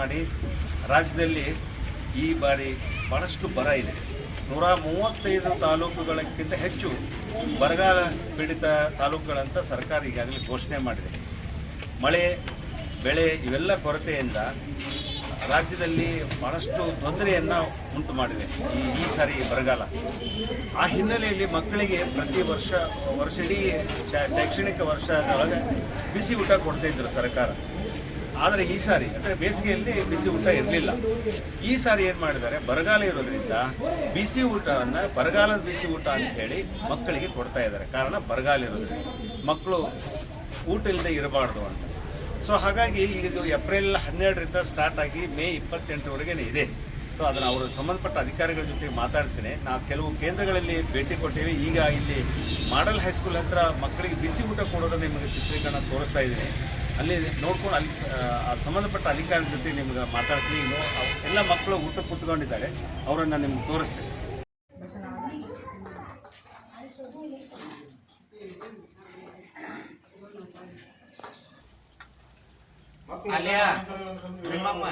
ಮಾಡಿ ರಾಜ್ಯದಲ್ಲಿ ಈ ಬಾರಿ ಭಾಳಷ್ಟು ಬರ ಇದೆ. ನೂರ ಮೂವತ್ತೈದು ತಾಲೂಕುಗಳಕ್ಕಿಂತ ಹೆಚ್ಚು ಬರಗಾಲ ಪೀಡಿತ ತಾಲೂಕುಗಳಂತ ಸರ್ಕಾರ ಈಗಾಗಲೇ ಘೋಷಣೆ ಮಾಡಿದೆ. ಮಳೆ, ಬೆಳೆ ಇವೆಲ್ಲ ಕೊರತೆಯಿಂದ ರಾಜ್ಯದಲ್ಲಿ ಭಾಳಷ್ಟು ತೊಂದರೆಯನ್ನು ಉಂಟು ಮಾಡಿದೆ ಈ ಈ ಸಾರಿ ಬರಗಾಲ. ಆ ಹಿನ್ನೆಲೆಯಲ್ಲಿ ಮಕ್ಕಳಿಗೆ ಪ್ರತಿ ವರ್ಷ ವರ್ಷ ಇಡೀ ಶೈಕ್ಷಣಿಕ ವರ್ಷದೊಳಗೆ ಬಿಸಿ ಊಟ ಕೊಡ್ತಾ ಇದ್ರು ಸರ್ಕಾರ. ಆದರೆ ಈ ಸಾರಿ, ಅಂದರೆ ಬೇಸಿಗೆಯಲ್ಲಿ ಬಿಸಿ ಊಟ ಇರಲಿಲ್ಲ. ಈ ಸಾರಿ ಏನು ಮಾಡಿದ್ದಾರೆ? ಬರಗಾಲ ಇರೋದ್ರಿಂದ ಬಿಸಿ ಊಟವನ್ನು, ಬರಗಾಲದ ಬಿಸಿ ಊಟ ಅಂತ ಹೇಳಿ ಮಕ್ಕಳಿಗೆ ಕೊಡ್ತಾ ಇದ್ದಾರೆ. ಕಾರಣ ಬರಗಾಲ ಇರೋದ್ರಿಂದ. ಮಕ್ಕಳು ಊಟ ಇಲ್ಲದೆ ಇರಬಾರ್ದು ಅಂತ. ಸೊ ಹಾಗಾಗಿ ಇದು ಏಪ್ರಿಲ್ ಹನ್ನೆರಡರಿಂದ ಸ್ಟಾರ್ಟ್ ಆಗಿ ಮೇ ಇಪ್ಪತ್ತೆಂಟರವರೆಗೆ ಇದೆ. ಸೊ ಅದನ್ನು ಅವರು ಸಂಬಂಧಪಟ್ಟ ಅಧಿಕಾರಿಗಳ ಜೊತೆ ಮಾತಾಡ್ತೀನಿ. ನಾವು ಕೆಲವು ಕೇಂದ್ರಗಳಲ್ಲಿ ಭೇಟಿ ಕೊಟ್ಟಿವಿ. ಈಗ ಇಲ್ಲಿ ಮಾಡಲ್ ಹೈಸ್ಕೂಲ್ ಹತ್ರ ಮಕ್ಕಳಿಗೆ ಬಿಸಿ ಊಟ ಕೊಡೋದನ್ನು ನಿಮಗೆ ಚಿತ್ರೀಕರಣ ತೋರಿಸ್ತಾ ಇದ್ದೀನಿ. ಅಲ್ಲಿ ನೋಡ್ಕೊಂಡು ಅಲ್ಲಿ ಆ ಸಂಬಂಧಪಟ್ಟ ಅಧಿಕಾರಿ ಜೊತೆ ನಿಮ್ಗೆ ಮಾತಾಡಿಸಿ ಎಲ್ಲ ಮಕ್ಕಳು ಊಟ ಕುತ್ಕೊಂಡಿದ್ದಾರೆ ಅವರನ್ನು ನಿಮ್ಗೆ ತೋರಿಸ್ತೀನಿ. ಊಟ ನಿಮ್ಮಮ್ಮ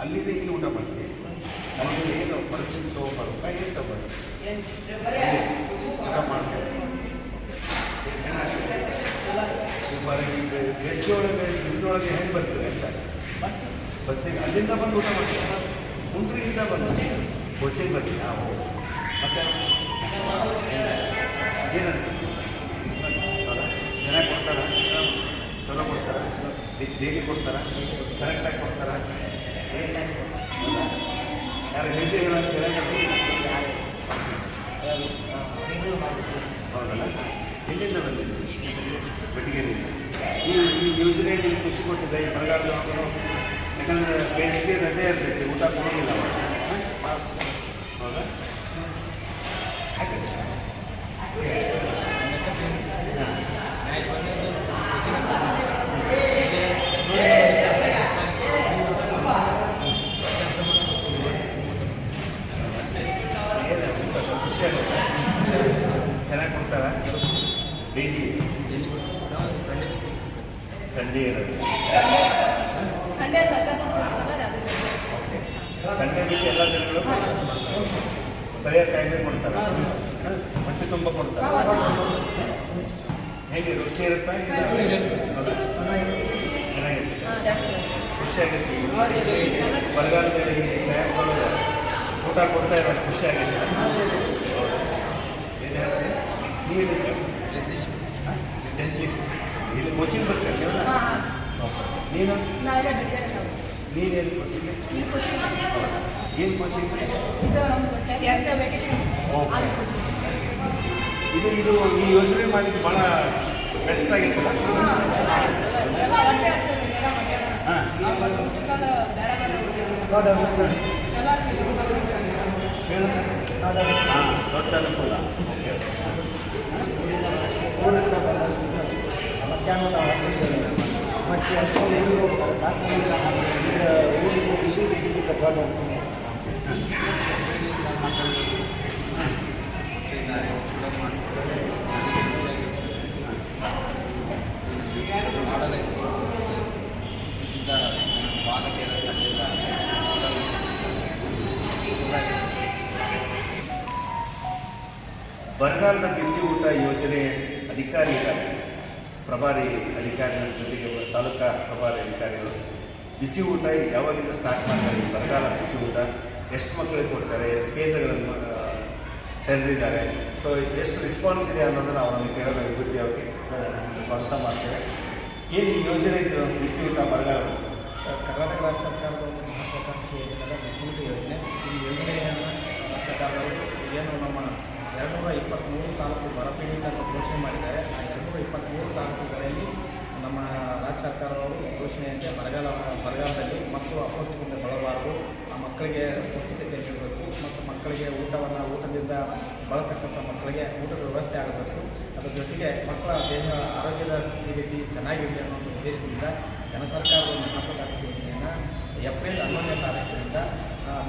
ಅಲ್ಲಿಂದ ಇಲ್ಲಿ ಊಟ ಮಾಡ್ತೀವಿ. ನಮಗೆ ಏನು ಪರಿಸ್ಥಿತಿ ತೊಗೊಬರ್ಬೇಕಾ ಏನು ತಗೋಬೇಕು ಊಟ ಮಾಡ್ತೀವಿ. ಬೇಸಿಗೆ ಒಳಗೆ ಬಿಸಿಲೊಳಗೆ ಹೆಂಗೆ ಬರ್ತೀವಿ ಅಂತ? ಬಸ್ ಬಸ್ಸಿಗೆ ಅಲ್ಲಿಂದ ಬಂದು ಊಟ ಮಾಡ್ತೀವಿ. ಮುಂದ್ರಿಗಿಂದ ಬಂದು ಕೋಚಿಂಗ್ ಬರ್ತೀವಿ ನಾವು ಮತ್ತೆ ಏನು ಅನ್ಸುತ್ತೆ? ಚೆನ್ನಾಗಿ ಕೊಡ್ತಾರ? ಚಲೋ ಕೊಡ್ತಾರ? ಡೈಲಿ ಕೊಡ್ತಾರ? ಕರೆಕ್ಟಾಗಿ ಕೊಡ್ತಾರ? ಯಾರು ಹೆಲ್ದಿ ಹೌದಲ್ಲ ಎಲ್ಲಿಂದ ಬಂದಿದೆ ಬೆಟಗೇರಿಯಿಂದ ಈ ಈ ಯೋಜನೆ ನಿಮ್ಗೆ ಖುಷಿ ಕೊಟ್ಟಿದೆ ಈ ಯಾಕಂದ್ರೆ ರಜೆ ಇರ್ತೈತಿ ಊಟ ಕೊಡೋದಿಲ್ಲ ಹೌದಾ? ಡೈಲಿ ಸಂಡೇ ಇರೋದು. ಸಂಡೇ ಓಕೆ ಸಂಡೇ ಬಿಟ್ಟು ಎಲ್ಲ ದಿನಗಳು ಸರಿಯಾದ ಟೈಮಿಗೆ ಕೊಡ್ತಾರೆ. ಹೊಟ್ಟೆ ತುಂಬ ಕೊಡ್ತಾರೆ. ಹೇಗೆ ರುಚಿ ಇರುತ್ತಾ ಖುಷಿಯಾಗಿರ್ತೀವಿ. ಬರಗಾಲದಲ್ಲಿ ಟೈಮ್ ಬರೋದು ಊಟ ಕೊಡ್ತಾ ಇರೋದು ಖುಷಿಯಾಗಿರ್ತೀವಿ ಏನು ಹೇಳ್ತೀವಿ ಇಲ್ಲಿ ಕೋಚಿಂಗ್ ಬರ್ತೀರಿ ನೀವು ನೀನು ನೀನು ಎಲ್ಲಿ ಕೊಡ್ತೀನಿ ಏನು ಕೋಚಿಂಗ್ ಇದು ಇದು ಈ ಯೋಜನೆ ಮಾಡಿದ್ದು ಭಾಳ ಬೆಸ್ಟ್ ಬೇಡ ಹಾಂ ದೊಡ್ಡ ಅನುಕೂಲ ಮತ್ತೆ ಅಷ್ಟೊಂದು ಕಾಸ್ತಿಲ್ಲ ಊರಿಗೆ ಬಿಸಿ ಬಿದ್ದು ಕಟ್ಕೊಂಡು ಬರಗಾಲದ ಬಿಸಿ ಊಟ ಯೋಜನೆ ಅಧಿಕಾರಿ ಪ್ರಭಾರಿ ಅಧಿಕಾರಿಗಳ ಜೊತೆಗೆ ತಾಲೂಕಾ ಪ್ರಭಾರಿ ಅಧಿಕಾರಿಗಳು. ಬಿಸಿ ಊಟ ಯಾವಾಗಿಂದ ಸ್ಟಾರ್ಟ್ ಮಾಡ್ತಾರೆ? ಈ ಬರಗಾಲ ಬಿಸಿ ಊಟ ಎಷ್ಟು ಮಕ್ಕಳಿಗೆ ಕೊಡ್ತಾರೆ? ಎಷ್ಟು ಕೇಂದ್ರಗಳನ್ನು ತೆರೆದಿದ್ದಾರೆ? ಸೊ ಎಷ್ಟು ರೆಸ್ಪಾನ್ಸ್ ಇದೆ ಅನ್ನೋದನ್ನು ಅವರನ್ನು ಕೇಳಲು ವಿಭೂತಿ ಅವರಿಗೆ ಸ್ವಂತ ಮಾಡ್ತೇವೆ. ಏನು ಈ ಯೋಜನೆ ಇದು, ಬಿಸಿ ಊಟ, ಬರಗಾಲ ಸರ್, ಕರ್ನಾಟಕ ರಾಜ್ಯ ಸರ್ಕಾರದ ಒಂದು ಮಹತ್ವಾಕಾಂಕ್ಷಿ ಯೋಜನೆ ಊಟ ಯೋಜನೆ. ಈ ಯೋಜನೆಯನ್ನು ಸರ್ಕಾರದವರು ಏನು ನಮ್ಮ ಎರಡುನೂರ ಇಪ್ಪತ್ತ್ಮೂರು ತಾಲೂಕು ಬರಪೀಡಿತ ಘೋಷಣೆ ಮಾಡಿದ್ದಾರೆ. ಇಪ್ಪತ್ತ್ಮೂರು ತಾಲೂಕುಗಳಲ್ಲಿ ನಮ್ಮ ರಾಜ್ಯ ಸರ್ಕಾರದವರು ಘೋಷಣೆಯಂತೆ ಬರಗಾಲ ಬರಗಾಲದಲ್ಲಿ ಮಕ್ಕಳು ಅಪೌಷ್ಟಿಕತೆ ಬಳಬಾರದು ಆ ಮಕ್ಕಳಿಗೆ ಪೌಷ್ಟಿಕತೆ ನೀಡಬೇಕು ಮತ್ತು ಮಕ್ಕಳಿಗೆ ಊಟವನ್ನು, ಊಟದಿಂದ ಬಳತಕ್ಕಂಥ ಮಕ್ಕಳಿಗೆ ಊಟದ ವ್ಯವಸ್ಥೆ ಆಗಬೇಕು. ಅದರ ಜೊತೆಗೆ ಮಕ್ಕಳ ದೇಹ ಆರೋಗ್ಯದ ಸ್ಥಿತಿಗತಿ ಚೆನ್ನಾಗಿರಲಿ ಅನ್ನೋ ಒಂದು ಉದ್ದೇಶದಿಂದ ಜನ ಸರ್ಕಾರದ ಮಹತ್ವಾಕಾಂಕ್ಷಿ ಯೋಜನೆಯನ್ನು ಏಪ್ರಿಲ್ ಹನ್ನೊಂದನೇ ತಾರೀಕಿನಿಂದ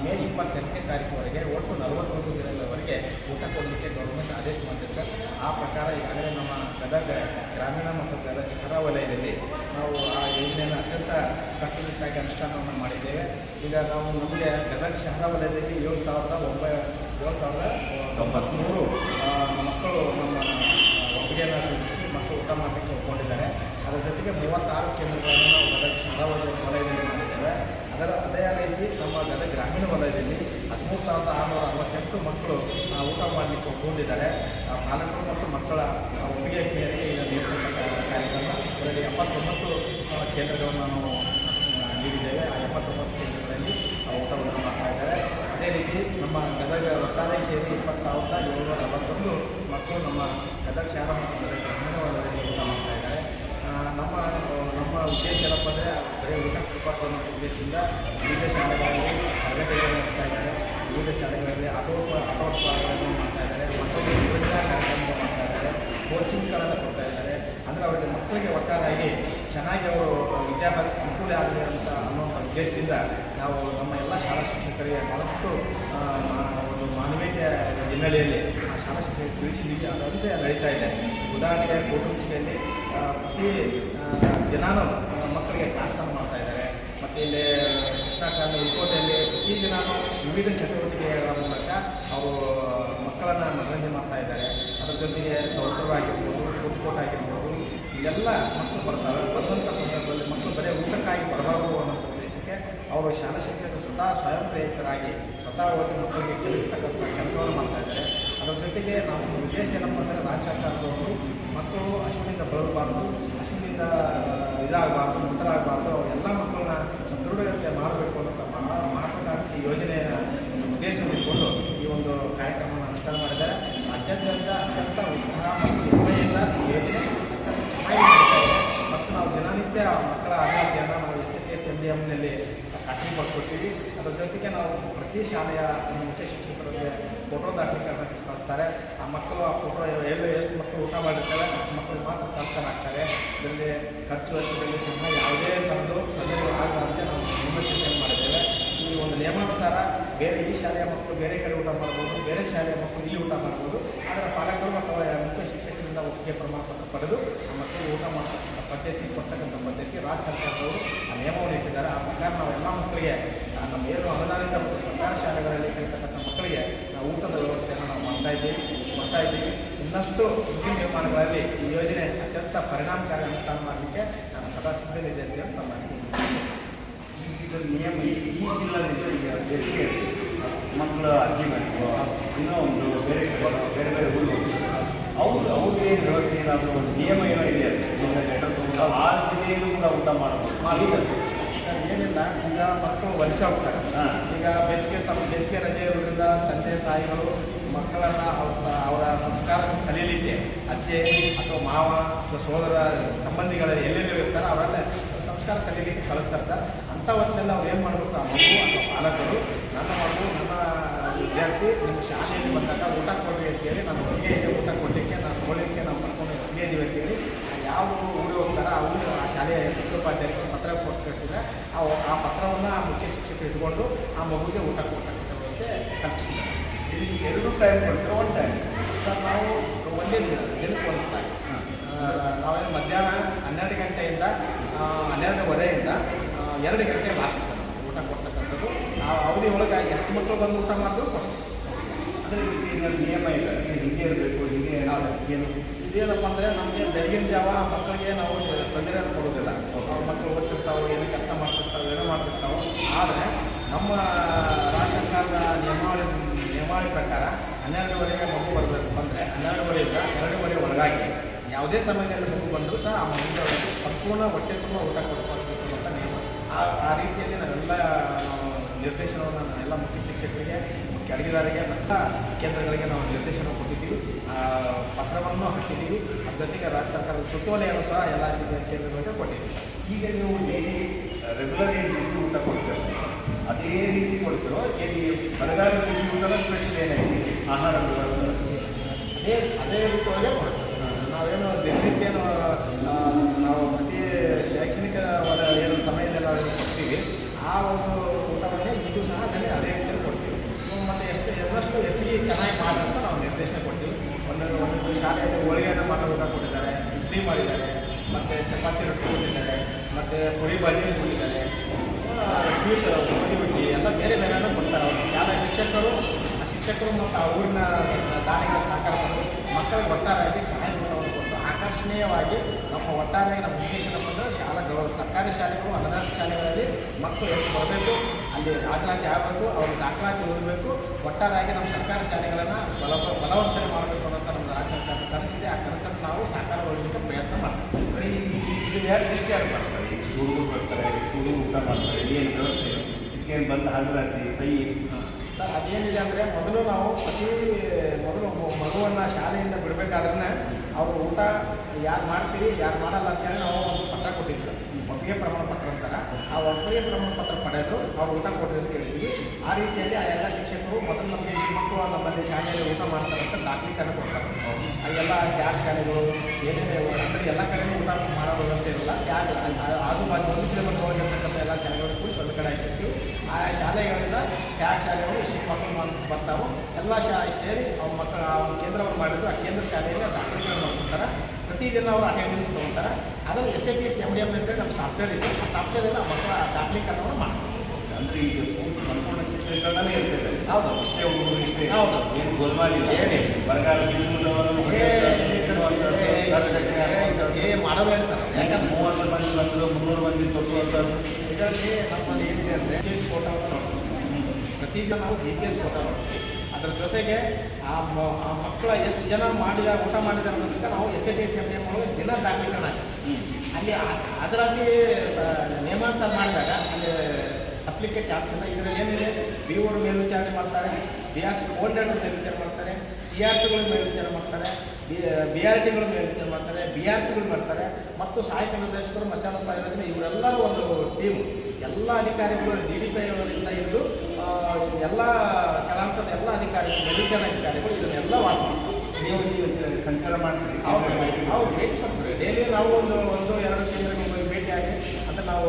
ಮೇ ಇಪ್ಪತ್ತೆಂಟನೇ ತಾರೀಕುವರೆಗೆ ಒಟ್ಟು ನಲವತ್ತೊಂದು ದಿನಗಳವರೆಗೆ ಊಟ ಕೊಡಲಿಕ್ಕೆ ಗೌರ್ಮೆಂಟ್ ಆದೇಶ ಮಾಡಿದೆ ಆ ಪ್ರಕಾರ ಈಗಾಗಲೇ ನಮ್ಮ ಗದಗ ಗ್ರಾಮೀಣ ಮತ್ತು ಗದಗ ಶಹರ ವಲಯದಲ್ಲಿ ನಾವು ಆ ಯೋಜನೆಯನ್ನು ಅತ್ಯಂತ ಕಟ್ಟುನಿಟ್ಟಾಗಿ ಅನುಷ್ಠಾನವನ್ನು ಮಾಡಿದ್ದೇವೆ. ಈಗ ನಾವು ನಮಗೆ ಗದಗ ಶಹರ ವಲಯದಲ್ಲಿ ಏಳು ಸಾವಿರದ ಒಂಬೈ ಏಳು ಸಾವಿರದ ತೊಂಬತ್ತ್ಮೂರು ಆ, ಮಕ್ಕಳು ನಮ್ಮ ಒಪ್ಪಿಗೆಯನ್ನು ಸೂಚಿಸಿ ಮಕ್ಕಳು ಊಟ ಮಾಡಲಿಕ್ಕೆ ಒಪ್ಕೊಂಡಿದ್ದಾರೆ ಅದರ ಜೊತೆಗೆ ಮೂವತ್ತಾರು ಕೇಂದ್ರಗಳನ್ನು ನಾವು ಗದಗ ಶಹರ ವಲಯ ವಲಯದಲ್ಲಿ ಮಾಡಿದ್ದೇವೆ ಅದರ ಅದೇ ರೀತಿ ನಮ್ಮ ಗದಗ ಗ್ರಾಮೀಣ ವಲಯದಲ್ಲಿ ಹದಿಮೂರು ಸಾವಿರದ ಆರುನೂರ ಅರವತ್ತೆಂಟು ಮಕ್ಕಳು ಆ, ಊಟ ಮಾಡಲಿಕ್ಕೆ ಒಪ್ಕೊಂಡಿದ್ದಾರೆ ಆ, ಪಾಲಕರು ಮತ್ತು ಮಕ್ಕಳ ಆ, ಒಪ್ಪಿಗೆ ಮೇರೆಗೆ ಈಗ ನೀಡತಕ್ಕಂಥ ಕಾರ್ಯಕ್ರಮ ಇದರಲ್ಲಿ ಎಪ್ಪತ್ತೊಂಬತ್ತು ಆ, ಕೇಂದ್ರಗಳನ್ನು ನಾವು ಆ, ನೀಡಿದ್ದೇವೆ ಆ ಎಪ್ಪತ್ತೊಂಬತ್ತು ಕೇಂದ್ರಗಳಲ್ಲಿ ಆ, ಊಟವನ್ನು ಮಾಡ್ತಾ ಇದ್ದಾರೆ ಅದೇ ರೀತಿ ನಮ್ಮ ಗದಗ ಒಟ್ಟಾರೆ ಸೇರಿ ಇಪ್ಪತ್ತು ಸಾವಿರದ ಏಳ್ನೂರ ಅರವತ್ತೊಂದು ಮಕ್ಕಳು ನಮ್ಮ ಗದಗ ಶಹರ ಮತ್ತು ಗದಗ ಗ್ರಾಮೀಣ ವಲಯದಲ್ಲಿ ಊಟ ಮಾಡ್ತಾ ಇದ್ದಾರೆ ಆ, ನಮ್ಮ ನಮ್ಮ ಉದ್ದೇಶ ಬರೀ ಊಟ ಕೊಡಬೇಕು ಅನ್ನೋ ಉದ್ದೇಶದಿಂದ ವಿವಿಧ ಶಾಲೆಗಳಲ್ಲಿ ತರಗತಿಗಳನ್ನು ನಡೆಸ್ತಾ ಇದ್ದಾರೆ. ವಿವಿಧ ಶಾಲೆಗಳಲ್ಲಿ ಆಟೋಪ ಆಟೋತ್ಸವಗಳನ್ನು ಮಾಡ್ತಾ ಇದ್ದಾರೆ. ಮಕ್ಕಳಿಗೆ ಯೋಜನಾ ಕಾರ್ಯಕ್ರಮ ಮಾಡ್ತಾ ಇದ್ದಾರೆ. ಕೋಚಿಂಗ್ಗಳನ್ನು ಕೊಡ್ತಾ ಇದ್ದಾರೆ. ಅಂದರೆ ಅವರಿಗೆ ಮಕ್ಕಳಿಗೆ ಒಟ್ಟಾರೆಯಾಗಿ ಚೆನ್ನಾಗಿ ಅವರು ವಿದ್ಯಾಭ್ಯಾಸ ಅನುಕೂಲ ಆಗಲಿ ಅಂತ ಅನ್ನೋ ಉದ್ದೇಶದಿಂದ ನಾವು ನಮ್ಮ ಎಲ್ಲ ಶಾಲಾ ಶಿಕ್ಷಕರಿಗೆ ಬಹಳಷ್ಟು ಒಂದು ಮಾನವೀಯ ಹಿನ್ನೆಲೆಯಲ್ಲಿ ಆ ಶಾಲಾ ಶಿಕ್ಷಕರಿಗೆ ತಿಳಿಸಿದ್ದೀವಿ ಅನ್ನೋದೇ ನಡೀತಾ ಇದೆ. ಉದಾಹರಣೆಗೆ ಕೋಟುಂಬಿಕೆಯಲ್ಲಿ ಪ್ರತಿ ದಿನಾನೂ ಮಕ್ಕಳಿಗೆ ಕ್ಲಾಸನ್ನು ಮಾಡ್ತಾ ಇದ್ದಾರೆ. ಮತ್ತು ಇಲ್ಲಿ ಕೃಷ್ಣಕಾಲ ವಿಕೋಟೆಯಲ್ಲಿ ಈಗ ನಾನು ವಿವಿಧ ಚಟುವಟಿಕೆಗಳ ಮೂಲಕ ಅವರು ಮಕ್ಕಳನ್ನು ಮನರಂಜನೆ ಮಾಡ್ತಾ ಇದ್ದಾರೆ. ಅದರ ಜೊತೆಗೆ ಸೌಕರ್ಯ ಆಗಿರ್ಬೋದು ಫುಡ್ ಆಗಿರ್ಬೋದು ಇಲ್ಲೆಲ್ಲ ಮಕ್ಕಳು ಬರ್ತಾರೆ. ಬಂದಂಥ ಸಂದರ್ಭದಲ್ಲಿ ಮಕ್ಕಳು ಬರೀ ಊಟಕ್ಕಾಗಿ ಬರಬಾರದು ಅನ್ನೋ ಉದ್ದೇಶಕ್ಕೆ ಅವರು ಶಾಲಾ ಶಿಕ್ಷಕರು ಸ್ವತಃ ಸ್ವಯಂ ಪ್ರೇರಿತರಾಗಿ ಸ್ವತಃ ಹೋಗಿ ಮಕ್ಕಳಿಗೆ ಕಲಿಸ್ತಕ್ಕಂಥ ಕೆಲಸವನ್ನು ಮಾಡ್ತಾ ಇದ್ದಾರೆ. ಅದರ ಜೊತೆಗೆ ನಾವು ಉದ್ದೇಶ ಏನಪ್ಪ ಅಂದರೆ ರಾಜ್ಯ ಸರ್ಕಾರದವರು ಮಕ್ಕಳು ಹಸುವಿನಿಂದ ಬರಬಾರ್ದು. ಹಸುವಿನಿಂದ ಇದಾಗಬಾರ್ದು ಮುಂತರಾಗಬಾರ್ದು ಎಲ್ಲ ಮಕ್ಕಳನ್ನ ಸದೃಢತೆ ಮಾಡಬೇಕು ಅನ್ನೋ ಬಹಳ ಮಹತ್ವಾಕಾಂಕ್ಷಿ ಯೋಜನೆಯ ಇಟ್ಕೊಂಡು ಈ ಒಂದು ಕಾರ್ಯಕ್ರಮವನ್ನು ಅನುಷ್ಠಾನ ಮಾಡಿದ್ದಾರೆ. ರಾಜ್ಯಾದ್ಯಂತ ಅತ್ಯಂತ ಉತ್ಸಾಹ ಮತ್ತು ಹೆಮ್ಮೆಯಿಂದ ಯೋಜನೆ ಅತ್ಯಂತ ಮತ್ತು ನಾವು ದಿನನಿತ್ಯ ಮಕ್ಕಳ ಆರೋಗ್ಯವನ್ನು ನಾವು S K S M D ಎಮ್ನಲ್ಲಿ ಖಾತ್ರಿಪಡಿಸ್ಕೊಡ್ತೀವಿ ಅದರ ಜೊತೆಗೆ ನಾವು ಪ್ರತಿ ಶಾಲೆಯ ಮುಖ್ಯ ಶಿಕ್ಷಕರಿಗೆ ಫೋಟೋ ದಾಖಲೀಕರಣ ಕಳಿಸ್ತಾರೆ. ಆ ಮಕ್ಕಳು ಆ ಫೋಟೋ ಎಲ್ಲ ಎಷ್ಟು ಮಕ್ಕಳು ಊಟ ಮಾಡಿರ್ತಾರೆ ಮಕ್ಕಳು ಮಾತ್ರ ಕಲ್ತನಾಗ್ತಾರೆ ಇದರಲ್ಲಿ ಖರ್ಚು ವೆಚ್ಚದಲ್ಲಿ ಸಹ ಯಾವುದೇ ತಂದು ತೊಂದರೆ ಆಗದಂತೆ ನಾವು ಮುನ್ನೆಚ್ಚರಿಕೆ ಮಾಡಿದ್ದೇವೆ. ಈ ಒಂದು ನಿಯಮಾನುಸಾರ ಬೇರೆ ಈ ಶಾಲೆಯ ಮಕ್ಕಳು ಬೇರೆ ಕಡೆ ಊಟ ಮಾಡ್ಬೋದು, ಬೇರೆ ಶಾಲೆಯ ಮಕ್ಕಳು ಇಲ್ಲಿ ಊಟ ಮಾಡ್ಬೋದು. ಆದರೆ ಪಾಲಕರು ಅಥವಾ ಮುಖ್ಯ ಶಿಕ್ಷಕರಿಂದ ಒಪ್ಪಿಗೆ ಪ್ರಮಾಣ ಪತ್ರ ಪಡೆದು ಆ ಮಕ್ಕಳು ಊಟ ಮಾಡ್ತಕ್ಕಂಥ ಪದ್ಧತಿ, ಕೊಡ್ತಕ್ಕಂಥ ಪದ್ಧತಿ ರಾಜ್ಯ ಸರ್ಕಾರದವರು ಆ ನಿಯಮವನ್ನು ಇಟ್ಟಿದ್ದಾರೆ. ಆ ಪ್ರಕಾರ ನಾವು ಎಲ್ಲ ಮಕ್ಕಳಿಗೆ ನಮ್ಮ ಏನು ಅನುದಾನಿತ ಸರ್ಕಾರಿ ಶಾಲೆಗಳಲ್ಲಿ ಕಲಿತಕ್ಕಂಥ ಮಕ್ಕಳಿಗೆ ನಾವು ಊಟದ ವ್ಯವಸ್ಥೆಯನ್ನು ನಾವು ಮಾಡ್ತಾ ಇದ್ದೀವಿ ಕೊಡ್ತಾ ಇದ್ದೀವಿ ಇನ್ನಷ್ಟು ಉದ್ಯೋಗ ನಿರ್ಮಾಣಗಳಲ್ಲಿ ಈ ಯೋಜನೆ ಅತ್ಯಂತ ಪರಿಣಾಮಕಾರಿ ಅನುಷ್ಠಾನ ಮಾಡಲಿಕ್ಕೆ ನಾನು ಸದಾ ಸಿದ್ಧನಿದೆ ಅಂತ ಇದು. ನಿಯಮ ಈ ಈ ಜಿಲ್ಲೆಯಿಂದ ಈಗ ಬೇಸಿಗೆ ಮಕ್ಕಳು ಅಜ್ಜಿ ಇನ್ನೊಂದು ಇನ್ನೂ ಒಂದು ಬೇರೆ ಬೇರೆ ಬೇರೆ ಊರು ಅವ್ರು ಅವ್ರಿಗೆ ಏನು ವ್ಯವಸ್ಥೆ ಏನಾದರೂ ಒಂದು ನಿಯಮ ಏನೋ ಇದೆ ಆ ಜಿಲ್ಲೆಯಲ್ಲೂ ಕೂಡ ಊಟ ಮಾಡಬಹುದು. ಸರ್ ಏನಿಲ್ಲ. ಈಗ ಮಕ್ಕಳು ವಲಸೆ ಹೋಗ್ತಾರೆ. ಈಗ ಬೇಸಿಗೆ ತಮ್ಮ ಬೇಸಿಗೆ ರಜೆ ಇರೋದ್ರಿಂದ ತಂದೆ ತಾಯಿಗಳು ಮಕ್ಕಳನ್ನ ಅವ್ರ ಅವರ ಸಂಸ್ಕಾರ ಕಲೀಲಿಕ್ಕೆ ಅಜ್ಜೆ ಅಥವಾ ಮಾವ ಅಥವಾ ಸೋದರ ಸಂಬಂಧಿಗಳ ಎಲ್ಲೆಲ್ಲಿ ಇರ್ತಾರೆ ಅವರೆಲ್ಲ ಸಂಸ್ಕಾರ ಕಲೀಲಿಕ್ಕೆ ಕಲಿಸ್ತಾ ಸರ್. ಅಂಥವನ್ನೆಲ್ಲ ಅವ್ರು ಏನು ಮಾಡಬೇಕು? ಆ ಮಗು ಅಥವಾ ಪಾಲಕರು ನನ್ನ ಮಗು ನನ್ನ ವಿದ್ಯಾರ್ಥಿ ನಿಮ್ಮ ಶಾಲೆಯಲ್ಲಿ ಬಂದಾಗ ಊಟ ಕೊಡ್ರಿ ಅಂತೇಳಿ ನಾನು ಹೊರಗೆ ಇದೆ ಊಟ ಕೊಡಲಿಕ್ಕೆ ನಾನು ನೋಡಲಿಕ್ಕೆ ನಾವು ಕರ್ಕೊಂಡು ಹೊರಗೆ ಇದೀವಿ ಅಂತೇಳಿ ಯಾವ ಊರಿಗೆ ಹೋಗ್ತಾರೆ ಆ ಊರು, ಆ ಶಾಲೆಯ ಮುಖ್ಯೋಪಾಧ್ಯಾಯರಿಗೆ ಪತ್ರ ಕೊಟ್ಟು ಆ ಆ ಪತ್ರವನ್ನು ಮುಖ್ಯ ಶಿಕ್ಷಕರು ಇಟ್ಕೊಂಡು ಆ ಮಗುಗೆ ಊಟ ಕೊಡ್ತಕ್ಕಂಥ ವ್ಯವಸ್ಥೆ ಕಲ್ಪಿಸಿದ್ದಾರೆ ಇದು ಎರಡು ಟೈಮ್ ಕೊಡ್ತಾರೆ ಒನ್ ಟೈಮ್ ಸರ್ ನಾವು ಒಂದೇ ದಿನ ದಿನಕ್ಕೆ ಒಂದು ಟೈಮ್ ನಾವೇನು ಮಧ್ಯಾಹ್ನ ಹನ್ನೆರಡು ಗಂಟೆಯಿಂದ ಹನ್ನೆರಡುವರೆಯಿಂದ ಎರಡು ಗಂಟೆ ಲಾಸ್ಟ್ ಸರ್ ಊಟ ಕೊಡ್ತಕ್ಕಂಥದ್ದು. ನಾವು ಅವಧಿ ಒಳಗೆ ಎಷ್ಟು ಮಕ್ಕಳು ಬಂದು ಊಟ ಮಾಡಿದ್ರು ಕೊಡ್ತೀವಿ. ಅಂದರೆ ಇದರಲ್ಲಿ ನಿಯಮ ಇಲ್ಲ. ಇದು ಹಿಂಗೆ ಇರಬೇಕು ಹಿಂಗೆ ಏನು ಇದೇನಪ್ಪ ಅಂದರೆ ನಮಗೆ ಬೆಳಗಿನ ಜಾವ ಮಕ್ಕಳಿಗೆ ನಾವು ತೊಂದರೆ ಕೊಡೋದಿಲ್ಲ ಅವ್ರ ಮಕ್ಕಳು ಓದ್ತಿರ್ತಾವೆ ಏನು ಕೆಲಸ ಮಾಡ್ತಿರ್ತಾವೆ ಏನೋ ಮಾಡ್ತಿರ್ತಾವೆ. ಆದರೆ ನಮ್ಮ ರಾಜ್ಯ ನಿಯಮಾವಳಿ ಪ್ರಕಾರ ಹನ್ನೆರಡುವರೆಗೆ ಮಗು ಬರಬೇಕು ಅಂದರೆ ಹನ್ನೆರಡುವರೆಯಿಂದ ಎರಡೂವರೆ ಒಳಗಾಗಿ ಯಾವುದೇ ಸಮಯದಲ್ಲಿ ಮಗು ಬಂದರೂ ಸಹ ಆ ಮಗುವಿಗೆ ಸಂಪೂರ್ಣ ಹೊಟ್ಟೆ ತುಂಬ ಊಟ ಕೊಡಬೇಕು ಅಂತ ನಿಯಮ. ಆ ಆ ರೀತಿಯಲ್ಲಿ ನಾವೆಲ್ಲ, ನಾವು ನಿರ್ದೇಶನವನ್ನು ನಾವೆಲ್ಲ ಮುಖ್ಯ ಶಿಕ್ಷಕರಿಗೆ, ಮುಖ್ಯ ಅಡುಗೆದಾರರಿಗೆ ಮತ್ತು ಕೇಂದ್ರಗಳಿಗೆ ನಾವು ನಿರ್ದೇಶನ ಕೊಟ್ಟಿದ್ದೀವಿ. ಪತ್ರವನ್ನು ಹಾಕಿದ್ದೀವಿ. ಅದ್ರ ಜೊತೆಗೆ ರಾಜ್ಯ ಸರ್ಕಾರದ ಸುತ್ತೋಲೆಯನ್ನು ಸಹ ಎಲ್ಲ ಕೇಂದ್ರಗಳಿಗೆ ಕೊಟ್ಟಿದ್ದೀವಿ. ಈಗ ನೀವು ಡೈಲಿ ರೆಗ್ಯುಲರ್ ಬಿಸಿ ಊಟ ಕೊಡ್ತೀರೋ? ಅದೇ ರೀತಿ ಕೊಡ್ತೀರೋ ಏನು ಬರಗಾಲ ಬಿಸಿ ಊಟನ ಸ್ಪೆಷಲ್ ಏನೈತಿ ಆಹಾರ ವ್ಯವಸ್ಥೆ. ಅದೇ ಅದೇ ರೀತಿ ಕೊಡ್ತಾರೆ. ಕೊಡ್ತೀವಿ ನಾವೇನು ದಿನನಿತ್ಯೇನು ನಾವು ಪ್ರತಿ ಶೈಕ್ಷಣಿಕವಾದ ಏನು ಸಮಯದಲ್ಲಿ ನಾವು ಕೊಡ್ತೀವಿ ಆ ಒಂದು ಊಟವನ್ನೇ ಇದು ಸಹ ಅದೇ ಅದೇ ರೀತಿಯಲ್ಲಿ ಕೊಡ್ತೀವಿ. ಮತ್ತು ಎಷ್ಟು ಎಲ್ಲಷ್ಟು ಹೆಚ್ಚಿಗೆ ಚೆನ್ನಾಗಿ ಮಾಡಿ ಅಂತ ನಾವು ನಿರ್ದೇಶನ ಕೊಡ್ತೀವಿ. ಒಂದೊಂದು ಒಂದೊಂದು ಶಾಲೆಯಲ್ಲಿ ಹೋಳಿಗೆಯನ್ನು ಮಾಡೋ ಊಟ ಕೊಟ್ಟಿದ್ದಾರೆ ಇಡ್ಲಿ ಮಾಡಿದ್ದಾರೆ ಮತ್ತು ಚಪಾತಿ ರೊಟ್ಟಿ ಕೊಟ್ಟಿದ್ದಾರೆ ಮತ್ತು ಪುರಿ ಬಾಜಿ ಕೊಟ್ಟಿದ್ದಾರೆ. ಸ್ವೀಟ್ ರೊಟ್ಟಿ ಎಲ್ಲ ಬೇರೆ ಬೇರೆನೂ ಕೊಡ್ತಾರೆ ಶಾಲಾ ಶಿಕ್ಷಕರು ಆ ಶಿಕ್ಷಕರು ಮತ್ತು ಆ ಊರಿನ ದಾನಿಗಳ ಸಹಕಾರ ಮಕ್ಕಳಿಗೆ ಒಟ್ಟಾರೆಯಾಗಿ ಚೆನ್ನಾಗಿ ಆಕರ್ಷಣೀಯವಾಗಿ ನಮ್ಮ ಒಟ್ಟಾರೆಯಾಗಿ ನಮ್ಮ ಏನಪ್ಪ ಅಂದರೆ ಶಾಲಾ ಗೌರವ ಸರ್ಕಾರಿ ಶಾಲೆಗಳು ಅನುದಾನ ಶಾಲೆಗಳಲ್ಲಿ ಮಕ್ಕಳು ಹೆಚ್ಚು ಬರಬೇಕು ಅಲ್ಲಿ ದಾಖಲಾತಿ ಆಗಬೇಕು ಅವರು ದಾಖಲಾತಿ ಓದಬೇಕು ಒಟ್ಟಾರೆಯಾಗಿ ನಮ್ಮ ಸರ್ಕಾರಿ ಶಾಲೆಗಳನ್ನು ಬಲ ಬಲವರ್ತನೆ ಮಾಡಬೇಕು ಅನ್ನೋಂಥ ನಮ್ಮ ರಾಜ್ಯ ಸರ್ಕಾರದ ಆ ಕನಸನ್ನು ನಾವು ಸಾಕಾರಗೊಳಿಸಲಿಕ್ಕೆ ಪ್ರಯತ್ನ ಮಾಡ್ತೀವಿ ಸರಿ ಇದನ್ನ ಯಾರು ಯಾರು ಇಷ್ಟು ಹುಡುಗರು ಬರ್ತಾರೆ ಹುಡುಗರು ಊಟ ಮಾಡ್ತಾರೆ? ಏನು ವ್ಯವಸ್ಥೆ? ಇದೆ ಇದಕ್ಕೇನು ಬಂದು ಹಾಜರಾತಿ ಸಹಿ? ಅದೇನಿದೆ ಅಂದರೆ ಮೊದಲು ನಾವು ಪ್ರತಿ, ಮೊದಲು ಮಗುವನ್ನು ಶಾಲೆಯಿಂದ ಬಿಡಬೇಕಾದ್ರೆ ಅವರು ಊಟ ಯಾರು ಮಾಡ್ತೀರಿ, ಯಾರು ಮಾಡಲ್ಲ ಅಂತೇಳಿ ನಾವು ಒಂದು ಪತ್ರ ಕೊಟ್ಟಿದ್ವಿ ಒಪ್ಪಿಗೆ ಪ್ರಮಾಣ ಪತ್ರ ಆ ಒಪ್ಪಿಗೆ ಪ್ರಮಾಣ ಪತ್ರ ಪಡೆದು ಅವ್ರು ಊಟ ಕೊಡ್ರಿ ಅಂತ ಹೇಳ್ತೀವಿ ಆ ರೀತಿಯಲ್ಲಿ ಆ ಎಲ್ಲ ಶಿಕ್ಷಕರು ಮೊದಲು ನಮಗೆ ಮಕ್ಕಳು ನಮ್ಮಲ್ಲಿ ಶಾಲೆಯಲ್ಲಿ ಊಟ ಮಾಡ್ತಾರೆ ಅಂತ ದಾಖಲೀಕರಣ ಕೊಡ್ತಾರೆ. ಆ ಎಲ್ಲ ಟ್ಯಾಗ್ ಶಾಲೆಗಳು, ಏನೇನೇ ಅಂದರೆ ಎಲ್ಲ ಕಡೆನೂ ಊಟ ಮಾಡೋ ವ್ಯವಸ್ಥೆ ಇರಲ್ಲ. ಟ್ಯಾಗ್ ಅದು ಬಾಜು ಒಂದು ಕಿಲೋಮೀಟರ್ ಹೋಗಿರ್ತಕ್ಕಂಥ ಎಲ್ಲ ಶಾಲೆಗಳು ಕೂಡ ಒಂದು ಕಡೆ ಹಾಕಿರ್ತೀವಿ ಆ ಶಾಲೆಗಳಿಂದ ಯಾವ ಶಾಲೆಗಳು ಇಷ್ಟು ಮಕ್ಕಳು ಬರ್ತಾವೋ, ಎಲ್ಲ ಶಾ, ಸೇರಿ ಅವ್ರ ಮಕ್ಕಳು ಆ ಕೇಂದ್ರವನ್ನು ಮಾಡಿದ್ರು. ಆ ಕೇಂದ್ರ ಶಾಲೆಯಲ್ಲಿ ದಾಖಲೆಗಳನ್ನು ಪ್ರತಿದಿನ ಅವರು ಅಟೆಂಡೆನ್ಸ್ ತೊಗೊತಾರೆ. ಅದನ್ನು S A T S M D M ಅಂತೇಳಿ ನಮ್ಮ ಸಾಫ್ಟ್ವೇರ್ ಇದೆ. ಆ ಸಾಫ್ಟ್ವೇರಲ್ಲಿ ಆ ಮಕ್ಕಳ ದಾಖಲೀಕರಣವನ್ನು ಮಾಡ್ತಾರೆ. ಅಂದರೆ ಈಗ ಸಂಪೂರ್ಣ ಶಿಕ್ಷಣಗಳನ್ನೇ ಇರ್ತೇವೆ ಹೌದು. ಇಷ್ಟೇ ಹುಡುಗರು ಇಷ್ಟೇ ಹೌದು. ಏನು ಗೋಲ್ಮಾಲ್ ಇಲ್ಲ. ಹೇಳಿ. ಬರಗಾಲ ಮಾಡೋದೇನು ಸರ್? ಯಾಕಂದ್ರೆ ಮೂವತ್ತು ಮಂದಿ ಬಂದರು ಮುನ್ನೂರು ಮಂದಿ ತೊಗೊಳ್ತಾರೆ ಇದರಲ್ಲಿ ನಮ್ಮಲ್ಲಿ ಏನಿದೆ ಅಂದರೆ ಪಿ ನೋಡ್ತೀವಿ. ಪ್ರತಿದಿನ ನಾವು ಜಿ ಪಿ ಎಸ್ ಫೋಟೋ ನೋಡ್ತೀವಿ. ಅದರ ಜೊತೆಗೆ ಆ ಆ ಮಕ್ಕಳ ಎಷ್ಟು ಜನ ಮಾಡಿದ ಊಟ ಮಾಡಿದಾರೆ ಅನ್ನೋದಕ್ಕೆ ನಾವು ಎಸ್ ಎ ಟಿ ಎಸ್ ಒಳಗೆ ದಿನ ದಾಖಲೀಕರಣ ಅಲ್ಲಿ ಅದರಲ್ಲಿ ನೇಮಾಂತರ ಮಾಡಿದಾಗ ಅಲ್ಲಿ ತಪ್ಪಲಿಕ್ಕೆ ಚಾನ್ಸ್ ಇಲ್ಲ ಇದರಲ್ಲಿ ಏನಿದೆ? ಬಿ ಓಡ್ ಮೇಲ್ವಿಚಾರಣೆ ಮಾಡ್ತಾರೆ ಬಿ ಆರ್ ಸಿ ಓಲ್ಡೆಡ್ ಮೇಲ್ವಿಚಾರಣೆ ಮಾಡ್ತಾರೆ ಸಿ ಆರ್ ಟಿಗಳು ಮೇಲ್ವಿಚಾರಣೆ ಮಾಡ್ತಾರೆ ಬಿ ಆರ್ ಟಿಗಳು ಮೇಲ್ವಿಚಾರಣೆ ಮಾಡ್ತಾರೆ ಬಿ ಆರ್ ಟಿಗಳು ಮಾಡ್ತಾರೆ, ಮತ್ತು ಸಹಾಯಕ ನಿರ್ದೇಶಕರು, ಮಧ್ಯಾಹ್ನ ಇವರೆಲ್ಲರೂ ಒಂದು ಟೀಮ್ ಎಲ್ಲ ಅಧಿಕಾರಿಗಳು ಡಿ ಡಿ ಪಿ ಅವರಿಂದ ಇದ್ದು ಎಲ್ಲ ಕಲಾಂತದ ಎಲ್ಲ ಅಧಿಕಾರಿಗಳು ಮೆಡಿಕಲ್ ಅಧಿಕಾರಿಗಳು ಇದನ್ನೆಲ್ಲ ಮಾಡ್ತಾರೆ ನೀವು ನೀವು ಸಂಚಾರ ಮಾಡ್ತೀರಿ ಹೌದು ನಾವು ಭೇಟಿ ಕೊಡ್ತೀವಿ ಡೈಲಿ ನಾವು ಒಂದು ಒಂದು ಎರಡು ಕೇಂದ್ರಗಳಿಗೆ ಹೋಗಿ ಆಗಿ ಅಂತ ನಾವು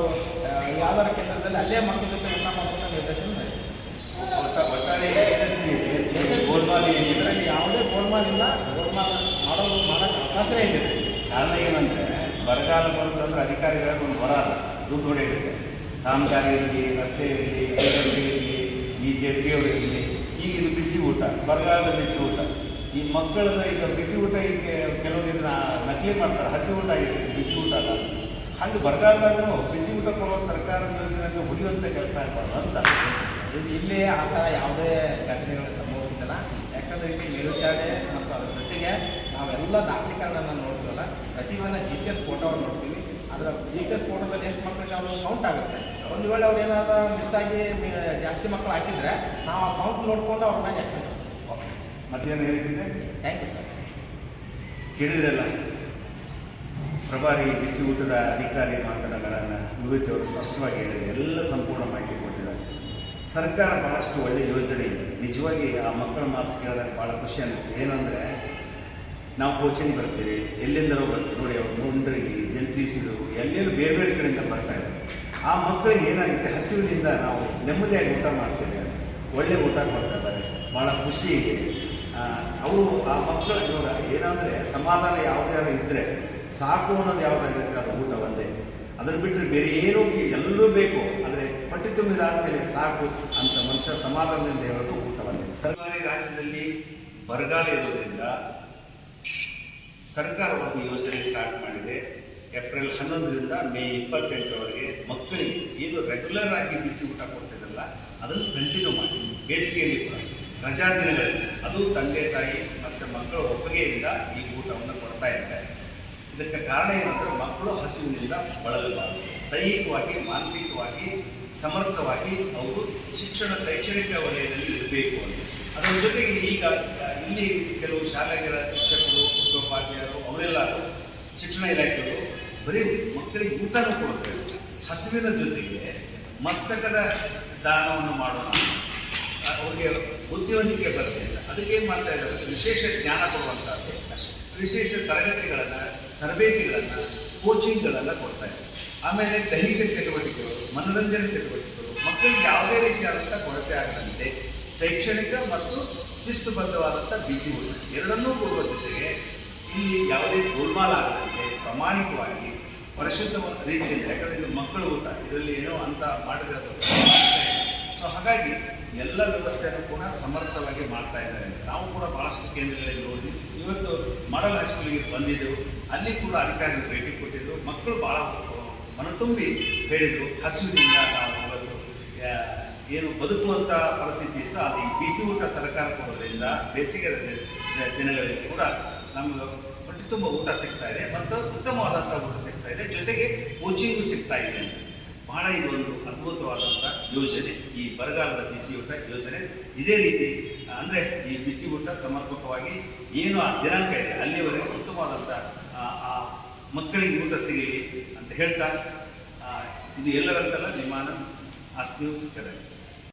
ಯಾವ್ದಾರ ಕೇಂದ್ರದಲ್ಲಿ ಅಲ್ಲೇ ಮಕ್ಕಳ ಜೊತೆ ಎಲ್ಲ ಮಾಡೋದನ್ನ ನಿರ್ದೇಶನ ಒಟ್ಟಾರೆ ಇದೆ. ಗೋಲ್ಮಾಲ್ ಇದರಲ್ಲಿ ಯಾವುದೇ ಗೋಲ್ಮಾಲ್ ಇಲ್ಲ. ಗೋಲ್ಮಾಲ್ ಮಾಡೋದು ಮಾಡೋಕ್ಕೆ ಅವಕಾಶವೇ ಇಲ್ಲ ಕಾರಣ ಏನಂದರೆ ಬರಗಾಲ ಬಂತಂದ್ರೆ ಅಧಿಕಾರಿಗಳಿಗೆ ಒಂದು ಬರ ದುಡ್ಡು ಹೊಡೆಯೋದಕ್ಕೆ ಕಾಮಗಾರಿ ಇರಲಿ ರಸ್ತೆ ಇರಲಿ ಇರಲಿ ಈ ಜೆಡ್ಡಿಯವರು ಇರಲಿ ಈಗ ಇದು ಬಿಸಿ ಊಟ, ಬರಗಾಲದ ಬಿಸಿ ಊಟ. ಈ ಮಕ್ಕಳನ್ನ ಈಗ ಬಿಸಿ ಊಟ ಈಗ ಕೆಲವರು ಇದನ್ನ ನಕಲಿ ಮಾಡ್ತಾರೆ. ಹಸಿ ಊಟ ಆಗಿರ್ತದೆ ಬಿಸಿ ಊಟ ಅಲ್ಲ. ಹಂಗೆ ಬರಗಾಲದಾಗೂ ಬಿಸಿ ಊಟ ಕೊಡೋ ಸರ್ಕಾರದ ಯೋಜನೆಗೆ ಹೊಡೆಯುವಂಥ ಕೆಲಸ ಆಗ್ಬಾರ್ದು ಅಂತ. ಇಲ್ಲಿ- ಆ ಥರ ಯಾವುದೇ ಘಟನೆಗಳು ಸಂಭವಿಸಿಲ್ಲ ಯಾಕಂದರೆ ಇಲ್ಲಿ ಮೇಲ್ವಿಚಾರಣೆ ಮತ್ತು ಅದ್ರ ಜೊತೆಗೆ ನಾವೆಲ್ಲ ದಾಖಲೀಕರಣನ ನೋಡ್ತೀವಲ್ಲ ಪ್ರತಿಯೊಂದು ಜಿ ಪಿ ಎಸ್ ಫೋಟೋವನ್ನು ನೋಡ್ತೀವಿ. ಅದರ ಪಿ ಫೋಟೋದಲ್ಲಿ ಎಷ್ಟು ಮಕ್ಕಳಿಗೆ ಅವರು ಕೌಂಟ್ ಆಗುತ್ತೆ. ಒಂದು ವೇಳೆ ಅವ್ರು ಏನಾದ್ರು ಮಿಸ್ ಆಗಿ ಜಾಸ್ತಿ ಮಕ್ಕಳು ಹಾಕಿದ್ರೆ ನಾವು ಆ ಕೌಂಟ್ ನೋಡ್ಕೊಂಡು ಅವ್ರ ಮೇಲೆ ಆ್ಯಕ್ಷನ್ ಮತ್ತೇನು ಹೇಳಿದ್ದೆ ಥ್ಯಾಂಕ್ ಯು ಸರ್ ಕೇಳಿದ್ರಲ್ಲ ಪ್ರಭಾರಿ ಬಿಸಿ ಊಟದ ಅಧಿಕಾರಿ ಮಾತನಾಡಗಳನ್ನು ನಿವೃತ್ತಿ ಅವರು ಸ್ಪಷ್ಟವಾಗಿ ಹೇಳಿದ್ರು ಎಲ್ಲ ಸಂಪೂರ್ಣ ಮಾಹಿತಿ ಕೊಟ್ಟಿದ್ದಾರೆ. ಸರ್ಕಾರ ಭಾಳಷ್ಟು ಒಳ್ಳೆಯ ಯೋಜನೆ ಇದೆ. ನಿಜವಾಗಿ ಆ ಮಕ್ಕಳ ಮಾತು ಕೇಳಿದಾಗ ಭಾಳ ಖುಷಿ ಅನ್ನಿಸ್ತು ಏನಂದರೆ ನಾವು ಕೋಚಿಂಗ್ ಬರ್ತೀವಿ, ಎಲ್ಲಿಂದಲೋ ಬರ್ತೀವಿ. ನೋಡಿ, ಅವ್ರು ಮುಂಡ್ರಿಗೆ ಜಂತೀಸಿಡು ಎಲ್ಲೆಲ್ಲೂ ಬೇರೆ ಬೇರೆ ಕಡೆಯಿಂದ ಬರ್ತಾ ಇದ್ದಾರೆ. ಆ ಮಕ್ಕಳಿಗೆ ಏನಾಗುತ್ತೆ? ಹಸಿವಿನಿಂದ ನಾವು ನೆಮ್ಮದಿಯಾಗಿ ಊಟ ಮಾಡ್ತೇವೆ ಅಂತ. ಒಳ್ಳೆ ಊಟ ಕೊಡ್ತಾ ಇದ್ದಾರೆ. ಭಾಳ ಖುಷಿ ಇದೆ. ಅವರು ಆ ಮಕ್ಕಳ ನೋಡ ಏನಂದರೆ ಸಮಾಧಾನ ಯಾವುದಾದ್ರು ಇದ್ದರೆ ಸಾಕು ಅನ್ನೋದು ಯಾವುದಾಗಿರುತ್ತೆ ಅದು ಊಟ ಒಂದೇ. ಅದನ್ನು ಬಿಟ್ಟರೆ ಬೇರೆ ಏನೂ ಎಲ್ಲರೂ ಬೇಕು. ಆದರೆ ತುಂಬಿದಾದ ಮೇಲೆ ಸಾಕು ಅಂತ ಮನುಷ್ಯ ಸಮಾಧಾನದಿಂದ ಹೇಳೋದು ಊಟ ಒಂದೇ. ಸರ್ಕಾರಿ ರಾಜ್ಯದಲ್ಲಿ ಬರಗಾಲ ಇರೋದ್ರಿಂದ ಸರ್ಕಾರ ಒಂದು ಯೋಜನೆ ಸ್ಟಾರ್ಟ್ ಮಾಡಿದೆ. ಏಪ್ರಿಲ್ ಹನ್ನೊಂದರಿಂದ ಮೇ ಇಪ್ಪತ್ತೆಂಟರವರೆಗೆ ಮಕ್ಕಳಿಗೆ ಏನು ರೆಗ್ಯುಲರ್ ಆಗಿ ಬಿಸಿ ಊಟ ಕೊಡ್ತಿದ್ದಲ್ಲ, ಅದನ್ನು ಕಂಟಿನ್ಯೂ ಮಾಡಿ. ಬೇಸಿಗೆಯಲ್ಲಿ ಕೂಡ. ರಜಾ ದಿನಗಳಲ್ಲಿ ಅದು ತಂದೆ, ತಾಯಿ ಮತ್ತು ಮಕ್ಕಳ ಒಪ್ಪಿಗೆಯಿಂದ ಈ ಊಟವನ್ನು ಕೊಡ್ತಾ ಇದ್ದಾರೆ. ಇದಕ್ಕೆ ಕಾರಣ ಏನಂದರೆ ಮಕ್ಕಳು ಹಸಿವಿನಿಂದ ಬಳಲಬಾರದು ದೈಹಿಕವಾಗಿ, ಮಾನಸಿಕವಾಗಿ, ಸಮರ್ಥವಾಗಿ ಅವರು ಶಿಕ್ಷಣ, ಶೈಕ್ಷಣಿಕ ವಲಯದಲ್ಲಿ ಇರಬೇಕು ಅಂತ. ಅದರ ಜೊತೆಗೆ ಈಗ ಇಲ್ಲಿ ಕೆಲವು ಶಾಲೆಗಳ ಶಿಕ್ಷಕರು ಮುಖ್ಯೋಪಾಧ್ಯಾಯರು ಅವರೆಲ್ಲರೂ ಶಿಕ್ಷಣ ಇಲಾಖೆಯವರು ಬರೀ ಮಕ್ಕಳಿಗೆ ಊಟನ ಕೊಡುತ್ತೆ. ಹಸುವಿನ ಜೊತೆಗೆ ಮಸ್ತಕದ ದಾನವನ್ನು ಮಾಡೋಣ. ಅವ್ರಿಗೆ ಬುದ್ಧಿವಂತಿಕೆ ಇದೆ ಅದಕ್ಕೆ ಏನು ಮಾಡ್ತಾ ಇದ್ದಾರೆ? ವಿಶೇಷ ಜ್ಞಾನ ಕೊಡುವಂಥದ್ದು ವಿಶೇಷ ತರಗತಿಗಳನ್ನು, ತರಬೇತಿಗಳನ್ನು ಕೋಚಿಂಗ್ಗಳನ್ನು ಕೊಡ್ತಾ ಇದ್ದಾರೆ. ಆಮೇಲೆ ದೈಹಿಕ ಚಟುವಟಿಕೆಗಳು, ಮನೋರಂಜನೆ ಚಟುವಟಿಕೆಗಳು. ಮಕ್ಕಳಿಗೆ ಯಾವುದೇ ರೀತಿಯಾದಂಥ ಕೊರತೆ ಆಗದಂತೆ ಶೈಕ್ಷಣಿಕ ಮತ್ತು ಶಿಸ್ತುಬದ್ಧವಾದಂಥ ಬಿಸಿ ಊಟ. ಎರಡನ್ನೂ ಕೊಡುವ ಜೊತೆಗೆ ಇಲ್ಲಿ ಯಾವುದೇ ಗೋಲ್ಮಾಲ್ ಆಗದಂತೆ ಪ್ರಾಮಾಣಿಕವಾಗಿ ಪರಿಶುದ್ಧ ರೀತಿಯಿಂದ ಯಾಕಂದರೆ ಇದು ಮಕ್ಕಳು ಊಟ. ಇದರಲ್ಲಿ ಏನೋ ಅಂತ ಮಾಡಿದ್ರೆ ಅದು ಸೊ ಹಾಗಾಗಿ ಎಲ್ಲ ವ್ಯವಸ್ಥೆಯನ್ನು ಕೂಡ ಸಮರ್ಥವಾಗಿ ಮಾಡ್ತಾ ಇದ್ದಾರೆ ನಾವು ಕೂಡ ಭಾಳಷ್ಟು ಕೇಂದ್ರಗಳಲ್ಲಿ ನೋಡಿದ್ವಿ. ಇವತ್ತು ಮಾಡಲ್ ಹೈಸ್ಕೂಲಿಗೆ ಬಂದಿದ್ದೆವು ಅಲ್ಲಿ ಕೂಡ ಅಧಿಕಾರಿಗಳು ಭೇಟಿ ಕೊಟ್ಟಿದ್ದರು ಮಕ್ಕಳು ಭಾಳ ಮನತುಂಬಿ ಹೇಳಿದರು. ಹಸುವಿನಿಂದ ನಾವು ಇವತ್ತು ಏನು ಬದುಕುವಂಥ ಪರಿಸ್ಥಿತಿ ಇತ್ತು ಅದು ಈ ಬಿಸಿ ಊಟ ಸರ್ಕಾರ ಕೊಡೋದ್ರಿಂದ ಬೇಸಿಗೆ ರಜೆ ದಿನಗಳಲ್ಲಿ ಕೂಡ ನಮಗೆ ಹೊಟ್ಟೆ ತುಂಬ ಊಟ ಸಿಗ್ತಾ ಇದೆ ಮತ್ತು ಉತ್ತಮವಾದಂಥ ಊಟ ಸಿಗ್ತಾ ಇದೆ. ಜೊತೆಗೆ ಕೋಚಿಂಗು ಸಿಗ್ತಾ ಇದೆ ಅಂತ. ಬಹಳ ಇದೊಂದು ಅದ್ಭುತವಾದಂಥ ಯೋಜನೆ. ಈ ಬರಗಾಲದ ಬಿಸಿ ಊಟ ಯೋಜನೆ. ಇದೇ ರೀತಿ, ಅಂದರೆ ಈ ಬಿಸಿ ಊಟ ಸಮರ್ಪಕವಾಗಿ ಏನು ಆ ದಿನಾಂಕ ಇದೆ, ಅಲ್ಲಿವರೆಗೆ ಉತ್ತಮವಾದಂಥ ಮಕ್ಕಳಿಗೆ ಊಟ ಸಿಗಲಿ ಅಂತ ಹೇಳ್ತಾ ಇದು ಎಲ್ಲರಂತಲ್ಲ, ವಿಮಾನ ಅಷ್ಟು ಗದಗ